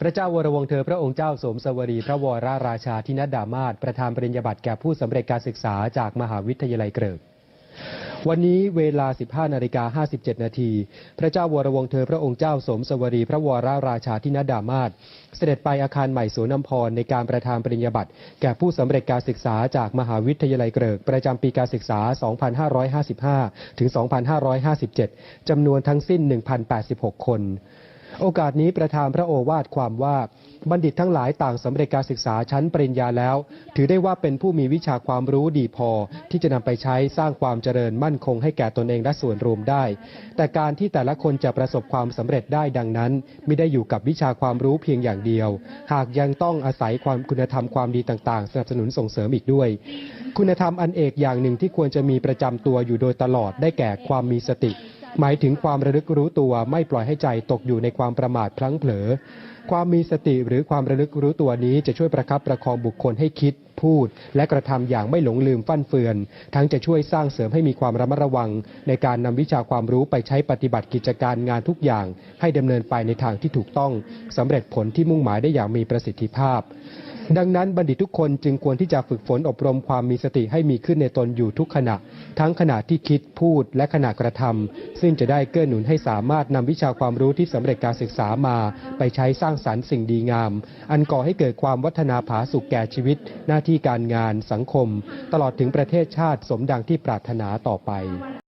พระเจ้าวรวงเธอพระองค์เจ้าสมสวรีพระวรราชาธินดามาศประธานปริญญาบัตรแก่ผู้สำเร็จการศึกษาจากมหาวิทยาลัยเกริกวันนี้เวลา 15นาฬิกา57 นาที พระเจ้าวรวงเธอพระองค์เจ้าสมสวรี พระวรราชาธินดามาศเสด็จไปอาคารใหม่สวนน้ำพรในการประธานปริญญาบัตรแก่ผู้สำเร็จการศึกษาจากมหาวิทยาลัยเกริก ประจำปีการศึกษา 2555 ถึง 2557 จำนวนทั้งสิ้น 1,086 คน โอกาสนี้ประธานพระโอวาทความว่าบัณฑิตทั้งหลายต่างสำเร็จการศึกษาชั้นปริญญาแล้ว ถือได้ว่าเป็นผู้มีวิชาความรู้ดีพอ ที่จะนำไปใช้สร้างความเจริญมั่นคงให้แก่ตนเองและส่วนรวมได้ แต่การที่แต่ละคนจะประสบความสำเร็จได้ดังนั้นไม่ได้อยู่กับวิชาความรู้เพียงอย่างเดียว หากยังต้องอาศัยความคุณธรรมความดีต่าง ๆ สนับสนุนส่งเสริมอีกด้วย คุณธรรมอันเอกอย่างหนึ่งที่ควรจะมีประจำตัวอยู่โดยตลอดได้แก่ความมีสติ หมายถึงความระลึกรู้ตัวไม่ปล่อยให้ใจตกอยู่ในความประมาทพลั้งเผลอ ความมีสติหรือความระลึกรู้ตัวนี้จะช่วยประคับประคองบุคคลให้คิดพูด และกระทำอย่างไม่หลงลืมฟั่นเฟือน ทั้งจะช่วยสร้างเสริมให้มีความระมัดระวัง ในการนำวิชาความรู้ไปใช้ปฏิบัติกิจการงานทุกอย่าง ให้ดำเนินไปในทางที่ถูกต้องสำเร็จผลที่มุ่งหมายได้อย่างมีประสิทธิภาพ ดังนั้นบัณฑิตทุกคนจึงควรที่จะฝึกฝนอบรมความมีสติให้มีขึ้นในตนอยู่ทุกขณะ ทั้งขณะที่คิดพูดและขณะกระทำซึ่งจะได้เกื้อหนุนให้สามารถนำวิชาความรู้ที่สำเร็จการศึกษามา ไปใช้สร้างสรรค์สิ่งดีงาม อันก่อให้เกิดความวัฒนาผาสุขแก่ชีวิต หน้าที่การงานสังคม ตลอดถึงประเทศชาติสมดังที่ปรารถนาต่อไป